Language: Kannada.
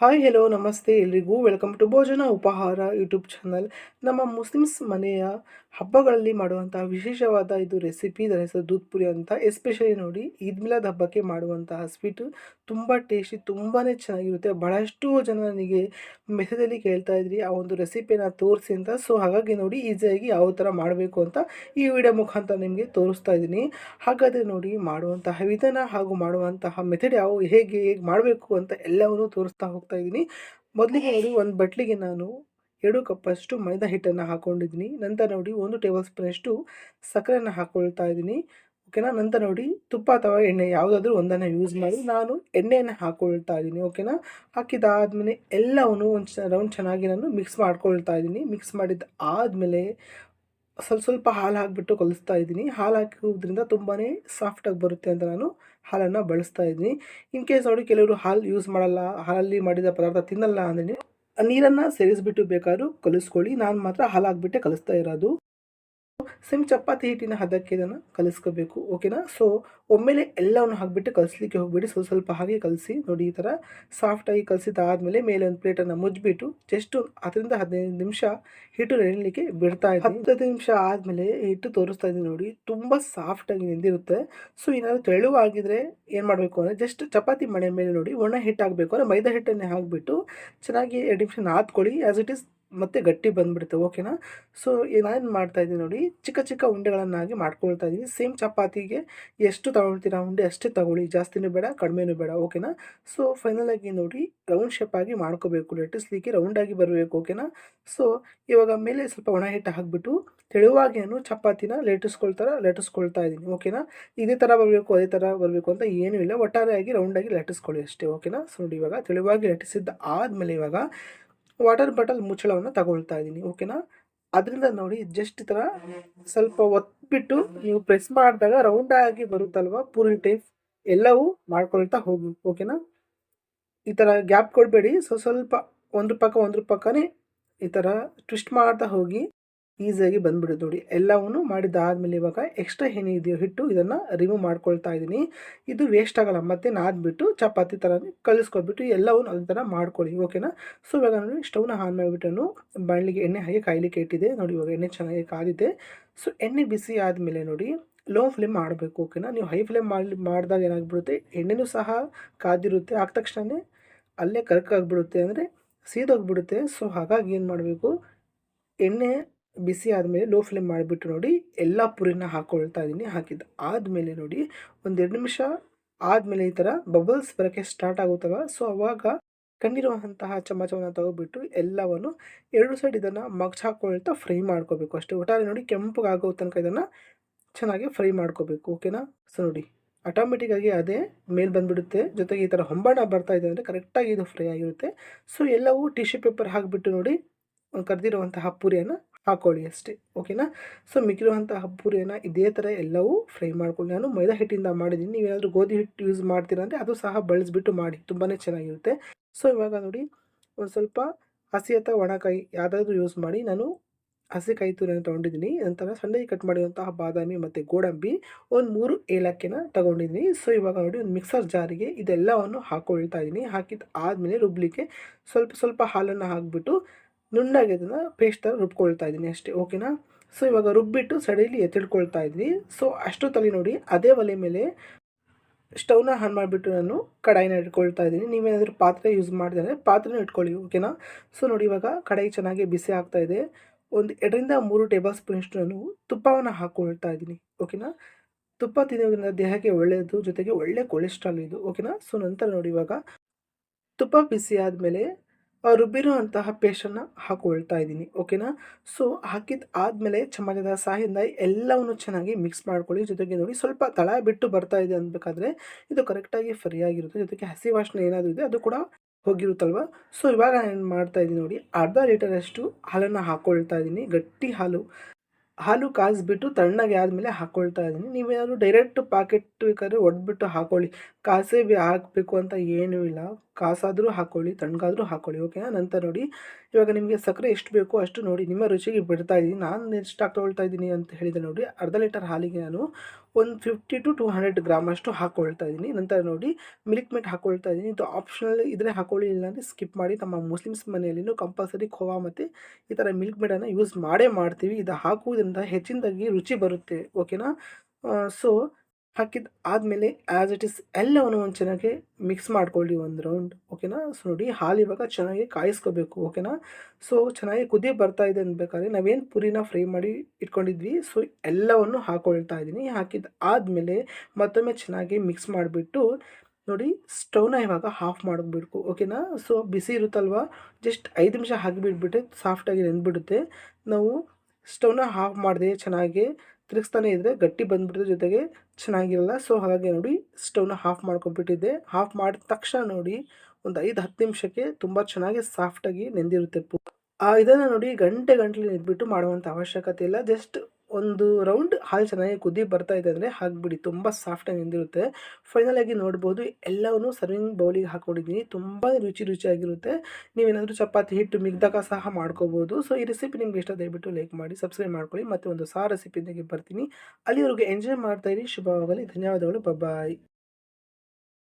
ಹಾಯ್ ಹೆಲೋ ನಮಸ್ತೆ ಎಲ್ರಿಗೂ. ವೆಲ್ಕಮ್ ಟು ಭೋಜನ ಉಪಹಾರ ಯೂಟ್ಯೂಬ್ ಚಾನಲ್ ನಮ್ಮ ಮುಸ್ಲಿಮ್ಸ್ ಮನೆಯ ಹಬ್ಬಗಳಲ್ಲಿ ಮಾಡುವಂತಹ ವಿಶೇಷವಾದ ಇದು ರೆಸಿಪಿ ಇದರ ಹೆಸರು ದೂದ್ ಪುರಿ ಅಂತ. ಎಸ್ಪೆಷಲಿ ನೋಡಿ ಈದ್ ಮಿಲಾದ್ ಹಬ್ಬಕ್ಕೆ ಮಾಡುವಂತಹ ಸ್ವೀಟು ತುಂಬ ಟೇಸ್ಟಿ ತುಂಬಾ ಚೆನ್ನಾಗಿರುತ್ತೆ. ಬಹಳಷ್ಟು ಜನ ನನಗೆ ಮೆಸೇಜಲ್ಲಿ ಕೇಳ್ತಾ ಇದ್ರಿ, ಆ ಒಂದು ರೆಸಿಪಿನ ತೋರಿಸಿ ಅಂತ. ಸೊ ಹಾಗಾಗಿ ನೋಡಿ ಈಸಿಯಾಗಿ ಯಾವ ಥರ ಮಾಡಬೇಕು ಅಂತ ಈ ವಿಡಿಯೋ ಮುಖಾಂತರ ನಿಮಗೆ ತೋರಿಸ್ತಾ ಇದ್ದೀನಿ. ಹಾಗಾದರೆ ನೋಡಿ, ಮಾಡುವಂತಹ ವಿಧಾನ ಹಾಗೂ ಮಾಡುವಂತಹ ಮೆಥಡ್ ಯಾವ, ಹೇಗೆ ಹೇಗೆ ಮಾಡಬೇಕು ಅಂತ ಎಲ್ಲವನ್ನೂ ತೋರಿಸ್ತಾ ಹೋಗ್ತಾ ಇದ್ದೀನಿ. ಮೊದಲಿಗೆ ನೋಡಿ ಒಂದು ಬಟ್ಲಿಗೆ ನಾನು ಎರಡು ಕಪ್ಪಷ್ಟು ಮೈದಾ ಹಿಟ್ಟನ್ನು ಹಾಕ್ಕೊಂಡಿದ್ದೀನಿ ನಂತರ ನೋಡಿ ಒಂದು ಟೇಬಲ್ ಸ್ಪೂನಷ್ಟು ಸಕ್ಕರೆಯನ್ನು ಹಾಕ್ಕೊಳ್ತಾ ಇದ್ದೀನಿ. ಓಕೆನಾ ನಂತರ ನೋಡಿ ತುಪ್ಪ ಅಥವಾ ಎಣ್ಣೆ ಯಾವುದಾದ್ರೂ ಒಂದನ್ನು ಯೂಸ್ ಮಾಡಿ ನಾನು ಎಣ್ಣೆಯನ್ನು ಹಾಕ್ಕೊಳ್ತಾ ಇದ್ದೀನಿ. ಓಕೆನಾ ಹಾಕಿದಾದ್ಮೇಲೆ ಎಲ್ಲವನ್ನು ಒಂದು ರೌಂಡ್ ಚೆನ್ನಾಗಿ ನಾನು ಮಿಕ್ಸ್ ಮಾಡ್ಕೊಳ್ತಾ ಇದ್ದೀನಿ. ಮಿಕ್ಸ್ ಮಾಡಿದ ಆದಮೇಲೆ ಸ್ವಲ್ಪ ಸ್ವಲ್ಪ ಹಾಲು ಹಾಕಿಬಿಟ್ಟು ಕಲಿಸ್ತಾ ಇದ್ದೀನಿ. ಹಾಲು ಹಾಕೋದ್ರಿಂದ ತುಂಬಾ ಸಾಫ್ಟಾಗಿ ಬರುತ್ತೆ ಅಂತ ನಾನು ಹಾಲನ್ನು ಬಳಸ್ತಾ ಇದ್ದೀನಿ. ಇನ್ ಕೇಸ್ ನೋಡಿ ಕೆಲವರು ಹಾಲು ಯೂಸ್ ಮಾಡಲ್ಲ, ಹಾಲಲ್ಲಿ ಮಾಡಿದ ಪದಾರ್ಥ ತಿನ್ನಲ್ಲ ಅಂದರೆ ನೀರನ್ನು ಸೇರಿಸ್ಬಿಟ್ಟು ಬೇಕಾದ್ರೂ ಕಲಿಸ್ಕೊಳ್ಳಿ. ನಾನು ಮಾತ್ರ ಹಾಲು ಹಾಕ್ಬಿಟ್ಟೆ ಕಲಿಸ್ತಾ ಇರೋದು. ಸೇಮ್ ಚಪಾತಿ ಹಿಟ್ಟಿನ ಹದಕ್ಕೆ ಇದನ್ನು ಕಲಿಸ್ಕೋಬೇಕು ಓಕೆನಾ ಸೊ ಒಮ್ಮೆಲೆ ಎಲ್ಲವನ್ನು ಹಾಕಿಬಿಟ್ಟು ಕಲಿಸ್ಲಿಕ್ಕೆ ಹೋಗ್ಬಿಡಿ. ಸ್ವಲ್ಪ ಸ್ವಲ್ಪ ಹಾಗೆ ಕಲಸಿ, ನೋಡಿ ಈ ಥರ ಸಾಫ್ಟಾಗಿ ಕಲಸಿದಾದ್ಮೇಲೆ ಮೇಲೆ ಒಂದು ಪ್ಲೇಟನ್ನು ಮುಚ್ಚಿಬಿಟ್ಟು ಜಸ್ಟ್ ಹತ್ತರಿಂದ ಹದಿನೈದು ನಿಮಿಷ ಹಿಟ್ಟು ನೆನಲಿಕ್ಕೆ ಬಿಡ್ತಾ ಇದೆ ಹತ್ತು ನಿಮಿಷ ಆದಮೇಲೆ ಹಿಟ್ಟು ತೋರಿಸ್ತಾ ಇದ್ದೀನಿ ನೋಡಿ, ತುಂಬ ಸಾಫ್ಟಾಗಿ ನೆಂದಿರುತ್ತೆ. ಸೊ ಏನಾದರೂ ತೆಳುವಾಗಿದ್ರೆ ಏನು ಮಾಡಬೇಕು ಅಂದರೆ ಜಸ್ಟ್ ಚಪಾತಿ ಮಣೆ ಮೇಲೆ ನೋಡಿ ಒಣ ಹಿಟ್ಟು ಹಾಕಬೇಕು ಅಂದರೆ ಮೈದಾ ಹಿಟ್ಟನ್ನೇ ಹಾಕಿಬಿಟ್ಟು ಚೆನ್ನಾಗಿ ಎರಡು ನಿಮಿಷ ನಾದ್ಕೊಳ್ಳಿ ಆ್ಯಸ್ ಇಟ್ ಈಸ್ ಮತ್ತೆ ಗಟ್ಟಿ ಬಂದ್ಬಿಡುತ್ತೆ ಓಕೆನಾ ಸೊ ಮಾಡ್ತಾ ಮಾಡ್ತಾಯಿದ್ದೀನಿ ನೋಡಿ, ಚಿಕ್ಕ ಚಿಕ್ಕ ಉಂಡೆಗಳನ್ನಾಗಿ ಮಾಡ್ಕೊಳ್ತಾ ಇದ್ದೀನಿ. ಸೇಮ್ ಚಪಾತಿಗೆ ಎಷ್ಟು ತಗೊಳ್ತೀರಾ ಉಂಡೆ ಅಷ್ಟೇ ತಗೊಳ್ಳಿ, ಜಾಸ್ತಿನೂ ಬೇಡ, ಕಡಿಮೆನೂ ಬೇಡ ಓಕೆನಾ ಸೊ ಫೈನಲಾಗಿ ನೋಡಿ ರೌಂಡ್ ಶೇಪ್ ಆಗಿ ಮಾಡ್ಕೋಬೇಕು, ಲಟ್ಟಿಸ್ಲಿಕ್ಕೆ ರೌಂಡಾಗಿ ಬರಬೇಕು ಓಕೆನಾ ಸೊ ಇವಾಗ ಮೇಲೆ ಸ್ವಲ್ಪ ಒಣ ಹಿಟ್ಟು ಹಾಕಿಬಿಟ್ಟು ತೆಳುವಾಗಿ ಏನು ಚಪಾತಿನ ಲಟ್ಟಿಸ್ಕೊಳ್ತಾರ ಲಟ್ಟಿಸ್ಕೊಳ್ತಾ ಇದ್ದೀನಿ ಓಕೆನಾ ಇದೇ ಥರ ಬರಬೇಕು, ಅದೇ ಥರ ಬರಬೇಕು ಅಂತ ಏನೂ ಇಲ್ಲ. ಒಟ್ಟಾರೆಯಾಗಿ ರೌಂಡಾಗಿ ಲಟ್ಟಿಸ್ಕೊಳ್ಳಿ ಅಷ್ಟೇ ಓಕೆನಾ ಸೊ ನೋಡಿ ಇವಾಗ ತೆಳುವಾಗಿ ಲಟ್ಟಿಸಿದ್ದ ಆದಮೇಲೆ ಇವಾಗ ವಾಟರ್ ಬಾಟಲ್ ಮುಚ್ಚಳವನ್ನು ತಗೊಳ್ತಾ ಇದ್ದೀನಿ ಓಕೆನಾ ಅದರಿಂದ ನೋಡಿ ಜಸ್ಟ್ ಈ ಥರ ಸ್ವಲ್ಪ ಒತ್ಬಿಟ್ಟು ನೀವು ಪ್ರೆಸ್ ಮಾಡಿದಾಗ ರೌಂಡಾಗಿ ಬರುತ್ತಲ್ವ ಪೂರಿ ಟೈಪ್ ಎಲ್ಲವೂ ಮಾಡ್ಕೊಳ್ತಾ ಹೋಗಿ ಓಕೆನಾ ಈ ಥರ ಗ್ಯಾಪ್ ಕೊಡಬೇಡಿ ಸೊ ಸ್ವಲ್ಪ, ಒಂದು ಪಕ್ಕ ಒಂದ್ರ ಪಕ್ಕನೇ ಈ ಥರ ಟ್ವಿಸ್ಟ್ ಮಾಡ್ತಾ ಹೋಗಿ. ಈಸಿಯಾಗಿ ಬಂದ್ಬಿಡುತ್ತೆ ನೋಡಿ. ಎಲ್ಲವನ್ನು ಮಾಡಿದ್ದಾದಮೇಲೆ ಇವಾಗ ಎಕ್ಸ್ಟ್ರಾ ಏನಿದೆಯೋ ಹಿಟ್ಟು ಇದನ್ನು ರಿಮೂವ್ ಮಾಡ್ಕೊಳ್ತಾ ಇದ್ದೀನಿ. ಇದು ವೇಸ್ಟ್ ಆಗಲ್ಲ, ಮತ್ತೆ ನಾದ್ಬಿಟ್ಟು ಚಪಾತಿ ಥರ ಕಲಿಸ್ಕೊಬಿಟ್ಟು ಎಲ್ಲವನ್ನು ಅದೇ ಥರ ಮಾಡ್ಕೊಳ್ಳಿ ಓಕೆನಾ ಸೊ ಇವಾಗ ನೋಡಿ ಸ್ಟವ್ನ ಆನ್ ಮಾಡಿಬಿಟ್ಟು ಬಾಣಲಿಗೆ ಎಣ್ಣೆ ಹಾಗೆ ಕಾಯ್ಲಿಕ್ಕೆ ಇಟ್ಟಿದೆ ನೋಡಿ, ಇವಾಗ ಎಣ್ಣೆ ಚೆನ್ನಾಗಿ ಕಾದಿದೆ. ಸೊ ಎಣ್ಣೆ ಬಿಸಿ ಆದಮೇಲೆ ನೋಡಿ ಲೋ ಫ್ಲೇಮ್ ಮಾಡಬೇಕು ಓಕೆನಾ ನೀವು ಹೈ ಫ್ಲೇಮ್ ಮಾಡಿ, ಮಾಡಿದಾಗ ಏನಾಗ್ಬಿಡುತ್ತೆ? ಎಣ್ಣೆನೂ ಸಹ ಕಾದಿರುತ್ತೆ. ಆದ ತಕ್ಷಣವೇ ಅಲ್ಲೇ ಕರ್ಕಾಗ್ಬಿಡುತ್ತೆ, ಅಂದರೆ ಸೀದೋಗ್ಬಿಡುತ್ತೆ. ಸೊ ಹಾಗಾಗಿ ಏನು ಮಾಡಬೇಕು? ಎಣ್ಣೆ ಬಿಸಿ ಆದಮೇಲೆ ಲೋ ಫ್ಲೇಮ್ ಮಾಡಿಬಿಟ್ಟು ನೋಡಿ ಎಲ್ಲ ಪುರಿನ ಹಾಕ್ಕೊಳ್ತಾ ಇದ್ದೀನಿ ಹಾಕಿದ್ದು. ಆದಮೇಲೆ ನೋಡಿ ಒಂದೆರಡು ನಿಮಿಷ ಆದಮೇಲೆ ಈ ಥರ ಬಬಲ್ಸ್ ಬರೋಕ್ಕೆ ಸ್ಟಾರ್ಟ್ ಆಗುತ್ತಲ್ಲ ಸೊ ಅವಾಗ ಕಂಡಿರುವಂತಹ ಚಮಚವನ್ನು ತಗೋಬಿಟ್ಟು ಎಲ್ಲವನ್ನು ಎರಡು ಸೈಡ್ ಇದನ್ನು ಮಗ್ಚ್ ಹಾಕ್ಕೊಳ್ತಾ ಫ್ರೈ ಮಾಡ್ಕೋಬೇಕು. ಅಷ್ಟೇ ಒಟ್ಟಾರೆ ನೋಡಿ ಕೆಂಪಗಾಗೋ ತನಕ ಇದನ್ನು ಚೆನ್ನಾಗಿ ಫ್ರೈ ಮಾಡ್ಕೋಬೇಕು ಓಕೆನಾ ಸೊ ನೋಡಿ ಆಟೋಮೆಟಿಕ್ಕಾಗಿ ಅದೇ ಮೇಲೆ ಬಂದುಬಿಡುತ್ತೆ. ಜೊತೆಗೆ ಈ ಥರ ಹೊಂಬಾಣ ಬರ್ತಾ ಇದೆ ಅಂದರೆ ಕರೆಕ್ಟಾಗಿ ಇದು ಫ್ರೈ ಆಗಿರುತ್ತೆ. ಸೊ ಎಲ್ಲವೂ ಟಿಶ್ಯೂ ಪೇಪರ್ ಹಾಕಿಬಿಟ್ಟು ನೋಡಿ ಕರೆದಿರುವಂತಹ ಪೂರಿಯನ್ನು ಹಾಕ್ಕೊಳ್ಳಿ ಅಷ್ಟೇ ಓಕೆನಾ ಸೊ ಮಿಕ್ಕಿರುವಂತಹ ಪೂರಿಯನ್ನು ಇದೇ ಥರ ಎಲ್ಲವೂ ಫ್ರೈ ಮಾಡ್ಕೊಳ್ಳಿ. ನಾನು ಮೈದಾ ಹಿಟ್ಟಿಂದ ಮಾಡಿದ್ದೀನಿ. ನೀವೇನಾದರೂ ಗೋಧಿ ಹಿಟ್ಟು ಯೂಸ್ ಮಾಡ್ತೀರಂದರೆ ಅದು ಸಹ ಬಳಸಿಬಿಟ್ಟು ಮಾಡಿ ತುಂಬಾ ಚೆನ್ನಾಗಿರುತ್ತೆ. ಸೊ ಇವಾಗ ನೋಡಿ, ಒಂದು ಸ್ವಲ್ಪ ಹಸಿ ಅಥವಾ ಒಣಕಾಯಿ ಯಾವುದಾದ್ರೂ ಯೂಸ್ ಮಾಡಿ, ನಾನು ಹಸಿಕಾಯಿ ತುರಿಯನ್ನು ತೊಗೊಂಡಿದ್ದೀನಿ. ನಂತರ ಸಣ್ಣಗೆ ಕಟ್ ಮಾಡಿರುವಂತಹ ಬಾದಾಮಿ ಮತ್ತು ಗೋಡಂಬಿ ಒಂದು ಮೂರು ಏಲಕ್ಕಿನ ತೊಗೊಂಡಿದ್ದೀನಿ. ಸೊ ಇವಾಗ ನೋಡಿ, ಒಂದು ಮಿಕ್ಸರ್ ಜಾರಿಗೆ ಇದೆಲ್ಲವನ್ನು ಹಾಕ್ಕೊಳ್ತಾ ಇದ್ದೀನಿ. ಹಾಕಿದ ಆದಮೇಲೆ ರುಬ್ಲಿಕ್ಕೆ ಸ್ವಲ್ಪ ಸ್ವಲ್ಪ ಹಾಲನ್ನು ಹಾಕಿಬಿಟ್ಟು ನುಣ್ಣಗೆ ಅದನ್ನು ಪೇಸ್ಟ್ ಥರ ರುಬ್ಕೊಳ್ತಾ ಇದ್ದೀನಿ ಅಷ್ಟೇ ಓಕೆನಾ ಸೊ ಇವಾಗ ರುಬ್ಬಿಟ್ಟು ಸೈಡಲ್ಲಿ ಎತ್ತಿಡ್ಕೊಳ್ತಾ ಇದ್ದೀನಿ. ಸೊ ತಲೆ ನೋಡಿ, ಅದೇ ಒಲೆ ಮೇಲೆ ಸ್ಟವ್ನ ಆನ್ ಮಾಡಿಬಿಟ್ಟು ನಾನು ಕಡಾಯಿನ ಇಟ್ಕೊಳ್ತಾ ಇದ್ದೀನಿ. ನೀವೇನಾದರೂ ಪಾತ್ರೆ ಯೂಸ್ ಮಾಡಿದ್ರೆ ಪಾತ್ರೆನ ಇಟ್ಕೊಳ್ಳಿ ಓಕೆನಾ ಸೊ ನೋಡಿ ಇವಾಗ ಕಡಾಯಿ ಚೆನ್ನಾಗಿ ಬಿಸಿ ಆಗ್ತಾ ಇದೆ. ಒಂದು ಎರಡರಿಂದ ಮೂರು ಟೇಬಲ್ ಸ್ಪೂನಷ್ಟು ನಾನು ತುಪ್ಪವನ್ನು ಹಾಕ್ಕೊಳ್ತಾ ಇದ್ದೀನಿ ಓಕೆನಾ ತುಪ್ಪ ತಿನ್ನೋದ್ರಿಂದ ದೇಹಕ್ಕೆ ಒಳ್ಳೆಯದು ಜೊತೆಗೆ ಒಳ್ಳೆ ಕೊಲೆಸ್ಟ್ರಾಲ್ ಇದು ಓಕೆನಾ ಸೊ ನಂತರ ನೋಡಿ ಇವಾಗ ತುಪ್ಪ ಬಿಸಿ ಆದಮೇಲೆ ರುಬ್ಬಿರುವಂತಹ ಪೇಸ್ಟನ್ನು ಹಾಕೊಳ್ತಾ ಇದ್ದೀನಿ, ಓಕೆನಾ? ಸೊ, ಹಾಕಿದ ಆದಮೇಲೆ ಚಮಚದ ಸಹಾಯದಿಂದ ಎಲ್ಲವನ್ನು ಚೆನ್ನಾಗಿ ಮಿಕ್ಸ್ ಮಾಡ್ಕೊಳ್ಳಿ. ಜೊತೆಗೆ ನೋಡಿ, ಸ್ವಲ್ಪ ತಳ ಬಿಟ್ಟು ಬರ್ತಾ ಇದೆ ಅನ್ಬೇಕಾದ್ರೆ ಇದು ಕರೆಕ್ಟಾಗಿ ಫ್ರೀಯಾಗಿರುತ್ತೆ ಜೊತೆಗೆ ಹಸಿ ವಾಸನೆ ಏನಾದರೂ ಇದೆ, ಅದು ಕೂಡ ಹೋಗಿರುತ್ತಲ್ವ? ಸೊ, ಇವಾಗ ಏನು ಮಾಡ್ತಾ ಇದ್ದೀನಿ ನೋಡಿ, ಅರ್ಧ ಲೀಟರಷ್ಟು ಹಾಲನ್ನು ಹಾಕ್ಕೊಳ್ತಾ ಇದ್ದೀನಿ. ಗಟ್ಟಿ ಹಾಲು ಹಾಲು ಕಾಯಿಸ್ಬಿಟ್ಟು ತಣ್ಣಗೆ ಆದಮೇಲೆ ಹಾಕ್ಕೊಳ್ತಾ ಇದ್ದೀನಿ. ನೀವೇನಾದರೂ ಡೈರೆಕ್ಟ್ ಪಾಕೆಟ್ ಬೇಕಾದ್ರೆ ಒಡೆದ್ಬಿಟ್ಟು ಹಾಕೊಳ್ಳಿ. ಕಾಸೇ ಹಾಕಬೇಕು ಅಂತ ಏನೂ ಇಲ್ಲ. ಕಾಸಾದರೂ ಹಾಕ್ಕೊಳ್ಳಿ ತಣ್ಣಗಾದರೂ ಹಾಕ್ಕೊಳ್ಳಿ ಓಕೆನಾ ನಂತರ ನೋಡಿ, ಇವಾಗ ನಿಮಗೆ ಸಕ್ಕರೆ ಎಷ್ಟು ಬೇಕೋ ಅಷ್ಟು ನೋಡಿ, ನಿಮ್ಮ ರುಚಿಗೆ ಬಿಡ್ತಾ ಇದ್ದೀನಿ. ನಾನು ಎಷ್ಟು ಹಾಕ್ ತೊಗೊಳ್ತಾ ಇದ್ದೀನಿ ಅಂತ ಹೇಳಿದೆ ನೋಡಿ, ಅರ್ಧ ಲೀಟರ್ ಹಾಲಿಗೆ ನಾನು ಒಂದು fifty two two hundred gram ಅಷ್ಟು ಹಾಕ್ಕೊಳ್ತಾ ಇದ್ದೀನಿ. ನಂತರ ನೋಡಿ ಮಿಲ್ಕ್ ಮೇಟ್ ಹಾಕ್ಕೊಳ್ತಾ ಇದ್ದೀನಿ. ಇದು ಆಪ್ಷನಲ್ ಇದ್ರೆ ಹಾಕೊಳ್ಳಿ, ಇಲ್ಲಾಂದರೆ ಸ್ಕಿಪ್ ಮಾಡಿ ತಮ್ಮ ಮುಸ್ಲಿಮ್ಸ್ ಮನೆಯಲ್ಲಿನೂ ಕಂಪಲ್ಸರಿ ಖೋವಾ ಮತ್ತು ಈ ಥರ ಮಿಲ್ಕ್ ಮೇಡನ್ನು ಯೂಸ್ ಮಾಡೇ ಮಾಡ್ತೀವಿ. ಇದು ಹಾಕುವುದರಿಂದ ಹೆಚ್ಚಿನದಾಗಿ ರುಚಿ ಬರುತ್ತೆ ಓಕೆನಾ ಸೊ ಹಾಕಿದ ಆದಮೇಲೆ ಆ್ಯಸ್ ಇಟ್ ಇಸ್ ಎಲ್ಲವನ್ನು ಒಂದು ಚೆನ್ನಾಗಿ ಮಿಕ್ಸ್ ಮಾಡ್ಕೊಳ್ಳಿ ಒಂದು ರೌಂಡ್ ಓಕೆನಾ ಸೊ ನೋಡಿ, ಹಾಲು ಇವಾಗ ಚೆನ್ನಾಗಿ ಕಾಯಿಸ್ಕೋಬೇಕು ಓಕೆನಾ ಸೊ ಚೆನ್ನಾಗಿ ಕುದಿ ಬರ್ತಾ ಇದೆ ಅನ್ಬೇಕಾದ್ರೆ ನಾವೇನು ಪುರಿನ ಫ್ರೈ ಮಾಡಿ ಇಟ್ಕೊಂಡಿದ್ವಿ. ಸೊ ಎಲ್ಲವನ್ನು ಹಾಕೊಳ್ತಾ ಇದ್ದೀನಿ ಹಾಕಿದ ಆದಮೇಲೆ ಮತ್ತೊಮ್ಮೆ ಚೆನ್ನಾಗಿ ಮಿಕ್ಸ್ ಮಾಡಿಬಿಟ್ಟು ನೋಡಿ ಸ್ಟೌನ ಇವಾಗ ಹಾಫ್ ಮಾಡಿಬಿಡ್ಕು ಓಕೆನಾ ಸೊ ಬಿಸಿ ಇರುತ್ತಲ್ವ? ಜಸ್ಟ್ ಐದು ನಿಮಿಷ ಹಾಕಿಬಿಟ್ಬಿಟ್ಟು ಸಾಫ್ಟಾಗಿ ನೆನ್ಬಿಡುತ್ತೆ. ನಾವು ಸ್ಟೌನ ಹಾಫ್ ಮಾಡಿದೆ ಚೆನ್ನಾಗಿ ತಿರುಗಿಸ್ತಾನೆ ಇದ್ದರೆ ಗಟ್ಟಿ ಬಂದ್ಬಿಡ್ತು ಜೊತೆಗೆ ಚೆನ್ನಾಗಿರಲ್ಲ. ಸೊ ಹಾಗಾಗಿ ನೋಡಿ ಸ್ಟವ್ನ ಹಾಫ್ ಮಾಡ್ಕೊಂಡ್ಬಿಟ್ಟಿದ್ದೆ. ಹಾಫ್ ಮಾಡಿದ ತಕ್ಷಣ ನೋಡಿ, ಒಂದು ಐದು, ಹತ್ತು ನಿಮಿಷಕ್ಕೆ ತುಂಬ ಚೆನ್ನಾಗಿ ಸಾಫ್ಟಾಗಿ ನೆಂದಿರುತ್ತೆ ಆ, ಇದನ್ನು ನೋಡಿ ಗಂಟೆ ಗಂಟಲು ನೆದ್ಬಿಟ್ಟು ಮಾಡುವಂಥ ಅವಶ್ಯಕತೆ ಇಲ್ಲ. ಜಸ್ಟ್ ಒಂದು ರೌಂಡ್ ಹಾಲು ಚೆನ್ನಾಗಿ ಕುದಿ ಬರ್ತಾ ಇದೆ ಅಂದರೆ ಹಾಕ್ಬಿಡಿ. ತುಂಬ ಸಾಫ್ಟಾಗಿ ನಿಂದಿರುತ್ತೆ. ಫೈನಲಾಗಿ ನೋಡ್ಬೋದು. ಎಲ್ಲವನ್ನೂ ಸರ್ವಿಂಗ್ ಬೌಲಿಗೆ ಹಾಕ್ಕೊಂಡಿದ್ದೀನಿ. ತುಂಬ ರುಚಿ ರುಚಿಯಾಗಿರುತ್ತೆ. ನೀವೇನಾದರೂ ಚಪಾತಿ ಹಿಟ್ಟು ಮಿಗ್ದಾಗ ಸಹ ಮಾಡ್ಕೋಬೋದು. ಸೊ ಈ ರೆಸಿಪಿ ನಿಮ್ಗೆ ಇಷ್ಟ ದಯವಿಟ್ಟು ಲೈಕ್ ಮಾಡಿ ಸಬ್ಸ್ಕ್ರೈಬ್ ಮಾಡ್ಕೊಳ್ಳಿ. ಮತ್ತು ಒಂದು ಸಾ ರೆಸಿಪಿಯೊಂದಿಗೆ ಬರ್ತೀನಿ. ಅಲ್ಲಿವರೆಗೂ ಎಂಜಾಯ್ ಮಾಡ್ತಾ ಇರಿ. ಶುಭವಾಗಲಿ. ಧನ್ಯವಾದಗಳು. ಬಾಯ್